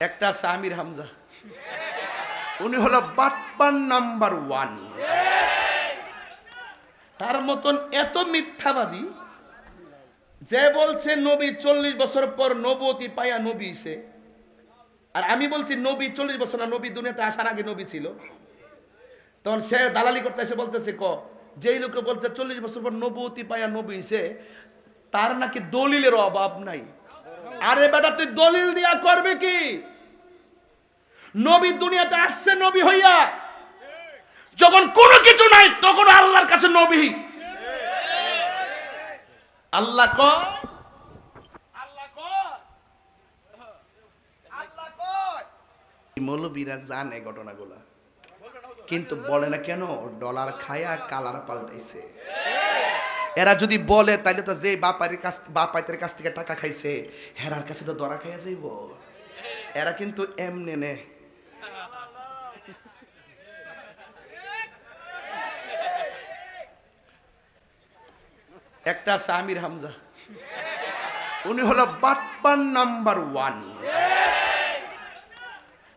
একটা আছে আমির হামজা। উনি হলো বাটপান নাম্বার ওয়ান। তার মতন এত মিথ্যাবাদী যে বলছে নবী চল্লিশ বছর পর নবতী পায়া নবী সে। আর আমি বলছি নবী চল্লিশ বছর না, নবী দুনিয়াতে আসার আগে নবী ছিল। তখন সে দালালি করতে এসে বলতেছে, ক, যেই লোকে বলছে চল্লিশ বছর পর নবতী পায়া নবী সে, তার নাকি দলিলের অভাব নাই। আরে বেটা, তুই দলিল দিয়া করবে কি? নবী দুনিয়াতে আসছে নবী হইয়া। যখন কোনো কিছু নাই, তখন আল্লাহর কাছে নবী। আল্লাহ ক মৌলবীরা জানে ঘটনাগুলা। কিন্তু বলে না কেন? ডলার খায়া কালার পাল্টাইছে। এরা যদি বলে তাহলে তো যে বাপারের কাছ, বাপাইতের কাছ থেকে টাকা খাইছে, হেরার কাছে তো দরা খাইয়া যাইব। এরা কিন্তু এমনে নে একটা আছে আমির হামজা। উনি হলো বাটপান নাম্বার ওয়ান।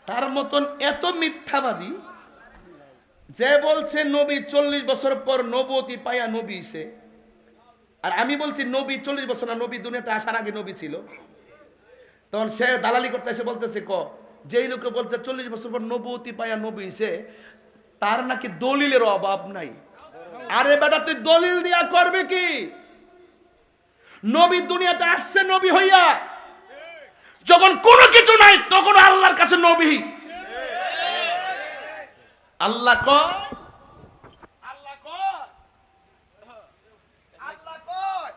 তার মতন এত মিথ্যাবাদী যে বলছে নবী চল্লিশ বছর পর নবতী পায়া নবী সে। আর আমি বলছি নবী চল্লিশ বছর না, নবী দুনিয়াতে আসার আগে নবী ছিল। তখন সে দালালি করতে এসে বলতেছে, ক, যেই লোকে বলছে চল্লিশ বছর পর নবতী পায়া নবী সে, তার নাকি দলিলের অভাব নাই। আরে বেটা, তুই দলিল দিয়া করবে কি? নবী দুনিয়াতে আসছে নবী হইয়া। যখন কোনো কিছু নাই তখন আল্লাহর কাছে নবী। আল্লাহ ক আল্লাহ কয় আল্লাহ কয়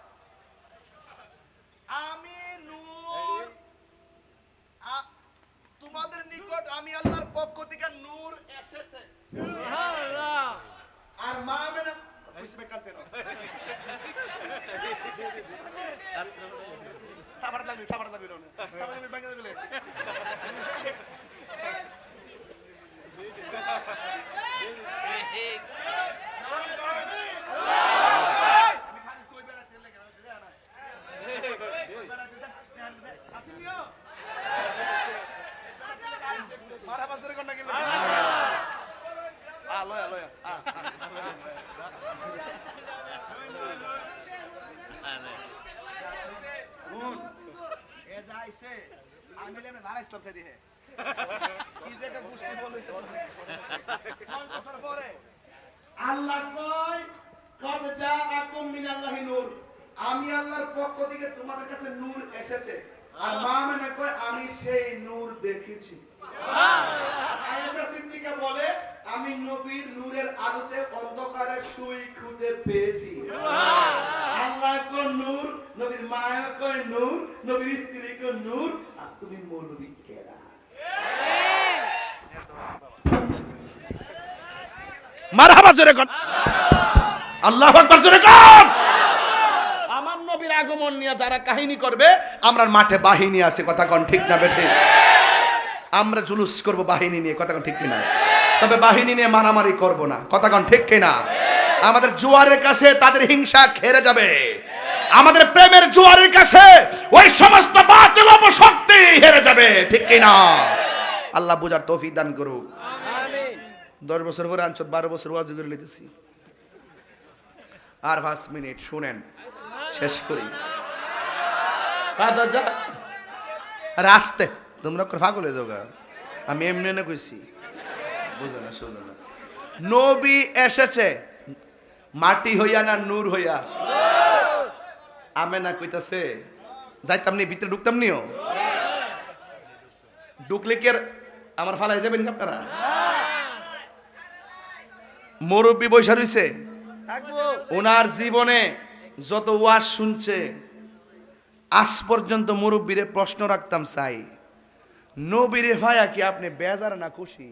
আমি নূর আ- তোমাদের নিকট আমি আল্লাহর পক্ষ থেকে নূর এসেছে আর মা মেনা সাবার লাগবে লাগবে সাবার লাগবে ব্যাংকে লাগবে মারা বছর পরে। আল্লাহ কয় কদ জাআকুম মিনাল্লাহি নূর। আমি আল্লাহর পক্ষ থেকে তোমাদের কাছে নূর এসেছে। আর মা মেনা কয় আমি সেই নূর দেখেছি। আয়েশা সিদ্দিকা বলে আমি নবীর নূরের আলোতে অন্ধকারের সুই খুঁজে পেয়েছি। আল্লাহ নূর, নবীর মায়া কয় নূর, নবীর স্ত্রী কো নূর, আর তুমি মৌলবী কেরা? মারহাবা জোরে কর আল্লাহু আকবার জোরে কর আমার নবীর আগমন নিয়ে যারা কাহিনী করবে, আমরা মাঠে বাহিনী আছে, কথা কোন ঠিক না বেঠে? আমরা জুলুস করব বাহিনী নিয়ে, কথা কোন ঠিক কিনা? তবে বাহিনী নিয়ে মারামারি করব না, কথা কোন ঠিক কিনা? আমাদের জোয়ারের কাছে তাদের হিংসা খেরে যাবে। আমাদের প্রেমের জোয়ারের কাছে ওই সমস্ত বাতিল অপশক্তি হেরে যাবে ঠিক কিনা আল্লাহ বুঝার তৌফিক দান করুক। দশ বছর পরে আনছত বারো বছর ওয়াজ করে লিতেছি আর পাঁচ মিনিট শুনেন শেষ করি। রাস্তে তোমরা ফাগলে যোগা আমি এমনি না কইছি। বুঝো না সোজো না। নবী এসেছে। মাটি হইয়া না নূর হইয়া? আমে না কইতাছে, যাইতাম নি, ভিতরে ঢুকতাম নিও? ঢুকলে কি আমার ফালাই যাবেন আপনারা? মুরব্বী বৈশা রইছে ওনার জীবনে যত ওয়াজ শুনছে, আজ পর্যন্ত মুরব্বীরে প্রশ্ন রাখতাম চাই, নবীরে ভাইয়া কি আপনি বেজার না খুশি?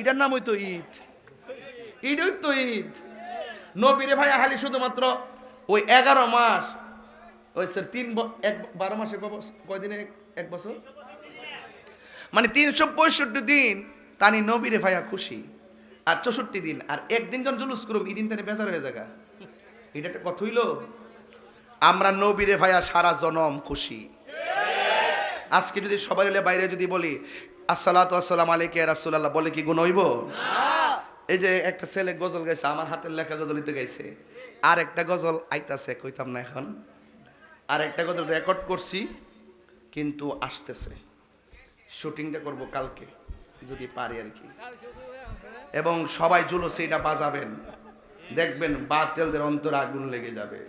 এটার নাম হইতো ঈদ। ঈদই তো ঈদ। নবীরে ভাইয়া খালি শুধুমাত্র ওই এগারো মাস, ওই স্যার তিন এক বারো মাসে কয়দিনে এক- বছর? মানে তিনশো পঁয়ষট্টি দিন তানি নবীরে ভাইয়া খুশি, আর চৌষট্টি দিন, আর একদিন যখন জুলুস করুম, এই দিন তানি বেজার হয়ে জায়গা এটা একটা কথা হইল? আমরা নবীরে ভাইয়া সারা জনম খুশি। আজকে যদি সবাই বাইরে যদি বলি, আসসালাতু আসসালাম আলাইকে রাসূলুল্লাহ, বলে কি গুণ হইব? এই যে একটা ছেলে গজল গাইছে আমার হাতের লেখা গজলিতে গাইছে। আর একটা গজল আইতাছে কইতাম না এখন। আর একটা গজল রেকর্ড করছি কিন্তু আসতেছে। শুটিংটা করব কালকে যদি পারি আর কি। এবং সবাই জুলুস এটা বাজাবেন। দেখবেন বাতেলদের অন্তর আগুন লেগে যাবে।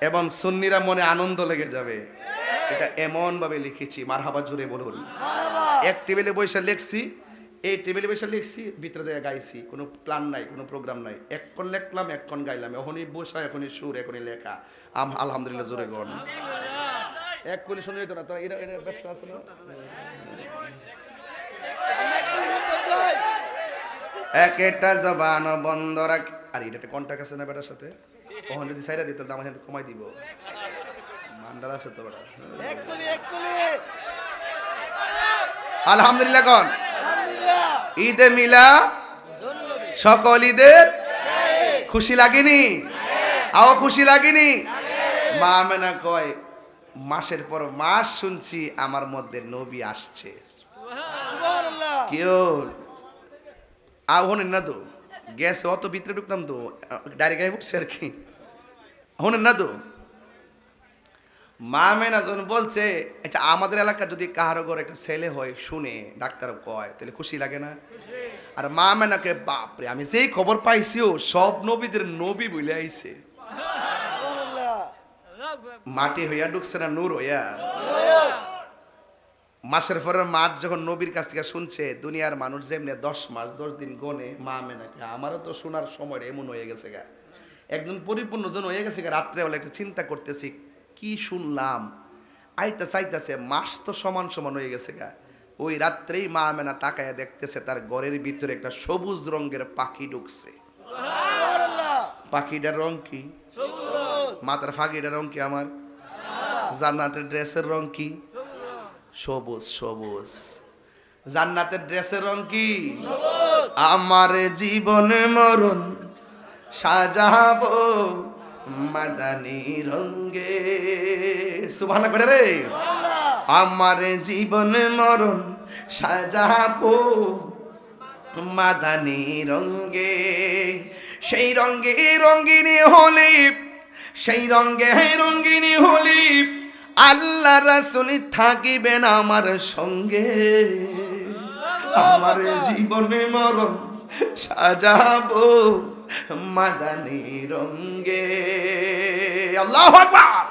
এবং সুন্নিরা মনে আনন্দ লেগে যাবে। এটা এমন ভাবে লিখেছি মারহাবা জুড়ে বলুন। এক টেবিলে বসে লিখছি এই টেবিলে বসে লিখছি ভিতরে যায় গাইছি কোনো প্ল্যান নাই কোনো প্রোগ্রাম নাই। এক্ষণ লিখলাম এক্ষণ গাইলাম এখনই বসা এখনই সুর এখনই লেখা। আম- আলহামদুলিল্লাহ জোরে গন। এক কোনি শুনে যেত না তোরা এটা এটা ব্যবসা আছে না? এক একটা জবান বন্ধ রাখ। আর এটা একটা কন্টাক্ট আছে না বেটার সাথে? ওখানে যদি সাইরা দিত আমার সাথে কমাই দিব। মান্ডার আছে তো বেটা। আলহামদুলিল্লাহ কন আলহামদুলিল্লাহ ঈদে মিলা সকল ঈদের খুশি লাগেনি? আও খুশি লাগেনি? মা মেনা কয় মাসের পর মাস শুনছি আমার মধ্যে নবী আসছে। কেউ আও হনেন না তো? গ্যাসে অত ভিতরে ঢুকতাম তো ডাইরেক্ট উঠছে আর কি। হনেন না তো? মা মেনা যখন বলছে আচ্ছা আমাদের এলাকার যদি কাহারো ঘরে একটা ছেলে হয়, শুনে ডাক্তার কয়, তাহলে খুশি লাগে না? আর মা মেনাকে, বাপরে, আমি যেই খবর পাইছিও, সব নবীদের নবী বলে আইছে। মাটি হইয়া ঢুকছে না, নূর হইয়া? মাসের পরের মাস যখন নবীর কাছ থেকে শুনছে, দুনিয়ার মানুষ যেমনি দশ মাস, দশ দিন গনে মা মেনাকে, আমারও তো শোনার সময় এমন হয়ে গেছে গা। একজন পরিপূর্ণ জন হয়ে গেছে গা, রাত্রেবেলা একটু চিন্তা করতেছি কি শুনলাম? আইতা চাইতেছে মাস তো সমান সমান হয়ে গেছে গা। ওই রাত্রেই মা মেনা তাকায়া দেখতেছে তার ঘরের ভিতরে একটা সবুজ রঙের পাখি ঢুকছে। পাখিটার রং কি? মাথার ফাঁকিটার রং কি আমার? জান্নাতের ড্রেসের রং কি? সবুজ সবুজ। জান্নাতের ড্রেসের রং কি? আমার জীবনে মরণ সাজাবো। মাদানি রঙ্গে। সুবহানাল্লাহ করে রে। আমার জীবন মরণ সাজাবো। মাদানি রঙ্গে। সেই রঙ্গে রঙ্গিনী হলি সেই রঙ্গে রঙ্গিনী হলি। আল্লাহ রাসুলি থাকিবেন আমার সঙ্গে। আমার জীবনে মরণ সাজাবো। মাদানি রঙ্গে। আল্লাহ আকবার!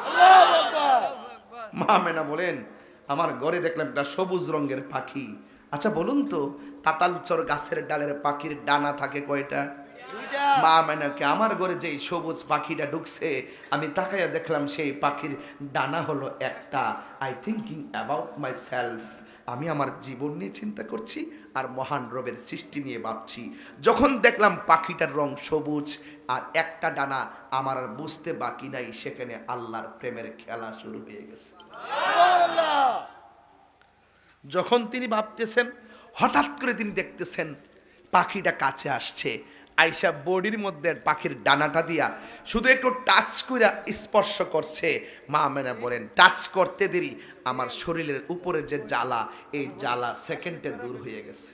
মা মেনা বলেন আমার ঘরে দেখলাম একটা সবুজ রঙের পাখি। আচ্ছা বলুন তো তাতালচর গাছের ডালের পাখির ডানা থাকে কয়টা? মা মেনাকে আমার ঘরে যেই সবুজ পাখিটা ঢুকছে আমি তাকাইয়া দেখলাম সেই পাখির ডানা হলো একটা। I thinking about my myself আমার জীবন নিয়ে চিন্তা করছি আর মহান রবের সৃষ্টি নিয়ে ভাবছি। যখন দেখলাম পাখিটার রং সবুজ আর একটা ডানা আমার আর বুঝতে বাকি নাই, সেখানে আল্লাহর প্রেমের খেলা শুরু হয়ে গেছে। যখন তিনি ভাবতেছেন, হঠাৎ করে তিনি দেখতেছেন পাখিটা কাছে আসছে। আইসা বডির মধ্যে পাখির ডানাটা দিয়া শুধু একটু টাচ কইরা স্পর্শ করছে। মা মেনা বলেন টাচ করতে দেরি। আমার শরীরের উপরে যে জ্বালা, এই জ্বালা সেকেন্ডে দূর হয়ে গেছে।